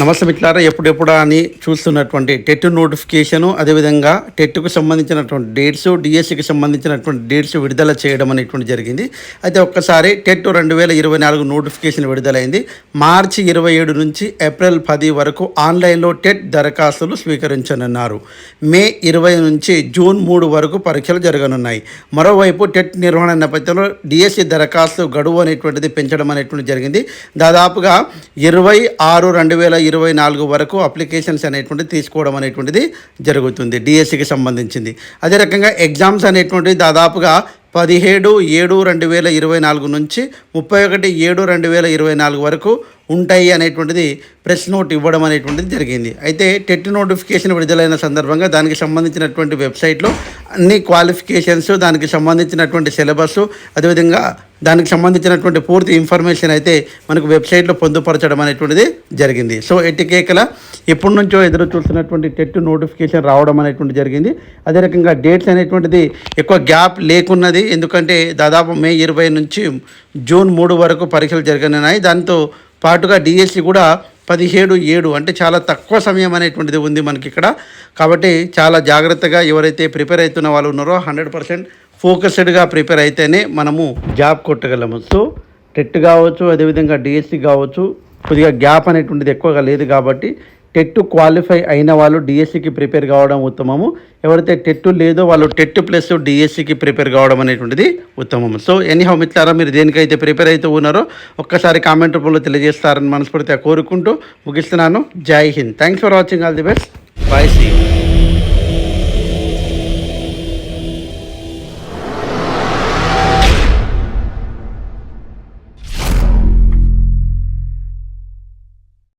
నమస్తే మిత్రులారా ఎప్పుడెప్పుడా అని చూస్తున్నటువంటి టెట్ నోటిఫికేషను అదేవిధంగా టెట్కు సంబంధించినటువంటి డేట్స్ డిఎస్సికి సంబంధించినటువంటి డేట్స్ విడుదల చేయడం అనేటువంటి జరిగింది. అయితే ఒక్కసారి టెట్ రెండు వేల ఇరవై నాలుగు నోటిఫికేషన్ విడుదలైంది. మార్చి ఇరవై ఏడు నుంచి ఏప్రిల్ పది వరకు ఆన్లైన్లో టెట్ దరఖాస్తులు స్వీకరించనున్నారు. మే ఇరవై నుంచి జూన్ మూడు వరకు పరీక్షలు జరగనున్నాయి. మరోవైపు టెట్ నిర్వహణ నేపథ్యంలో డిఎస్సి దరఖాస్తు గడువు అనేటువంటిది పెంచడం అనేటువంటి జరిగింది. దాదాపుగా ఇరవై ఆరు రెండు వేల ఇరవై నాలుగు వరకు అప్లికేషన్స్ అనేటువంటిది తీసుకోవడం అనేటువంటిది జరుగుతుంది డిఎస్సికి సంబంధించింది. అదే రకంగా ఎగ్జామ్స్ అనేటువంటివి దాదాపుగా పదిహేడు ఏడు రెండు వేల ఇరవై నాలుగు నుంచి ముప్పై ఒకటి ఏడు రెండు వేల ఇరవై నాలుగు వరకు ఉంటాయి అనేటువంటిది ప్రెస్ నోట్ ఇవ్వడం అనేటువంటిది జరిగింది. అయితే టెట్ నోటిఫికేషన్ విడుదలైన సందర్భంగా దానికి సంబంధించినటువంటి వెబ్సైట్లో అన్ని క్వాలిఫికేషన్స్ దానికి సంబంధించినటువంటి సిలబస్ అదేవిధంగా దానికి సంబంధించినటువంటి పూర్తి ఇన్ఫర్మేషన్ అయితే మనకు వెబ్సైట్లో పొందుపరచడం అనేటువంటిది జరిగింది. సో ఎట్టికేకల ఎప్పటి నుంచో ఎదురు చూస్తున్నటువంటి టెట్ నోటిఫికేషన్ రావడం అనేటువంటి జరిగింది. అదే రకంగా డేట్స్ అనేటువంటిది ఎక్కువ గ్యాప్ లేకున్నది. ఎందుకంటే దాదాపు మే ఇరవై నుంచి జూన్ మూడు వరకు పరీక్షలు జరగనున్నాయి. దాంతో పాటుగా డిఎస్సి కూడా పదిహేడు ఏడు అంటే చాలా తక్కువ సమయం అనేటువంటిది ఉంది మనకి ఇక్కడ కాబట్టి చాలా జాగ్రత్తగా ఎవరైతే ప్రిపేర్ అవుతున్న వాళ్ళు ఉన్నారో హండ్రెడ్ పర్సెంట్ ఫోకస్డ్గా ప్రిపేర్ అయితేనే మనము జాబ్ కొట్టగలము. సో టెట్ కావచ్చు అదేవిధంగా డిఎస్సి కావచ్చు కొద్దిగా గ్యాప్ అనేటువంటిది ఎక్కువగా లేదు కాబట్టి టెట్ క్వాలిఫై అయిన వాళ్ళు డిఎస్సికి ప్రిపేర్ కావడం ఉత్తమము. ఎవరైతే టెట్ లేదో వాళ్ళు టెట్ ప్లస్ డిఎస్సికి ప్రిపేర్ కావడం అనేటువంటిది ఉత్తమము. సో ఎనీహౌ మిత్రులారా మీరు దేనికైతే ప్రిపేర్ అయితే ఉన్నారో ఒక్కసారి కామెంట్ రూపంలో తెలియజేస్తారని మనస్ఫూర్తిగా కోరుకుంటూ ముగిస్తున్నాను. Jai Hind. Thanks for watching all the best bye see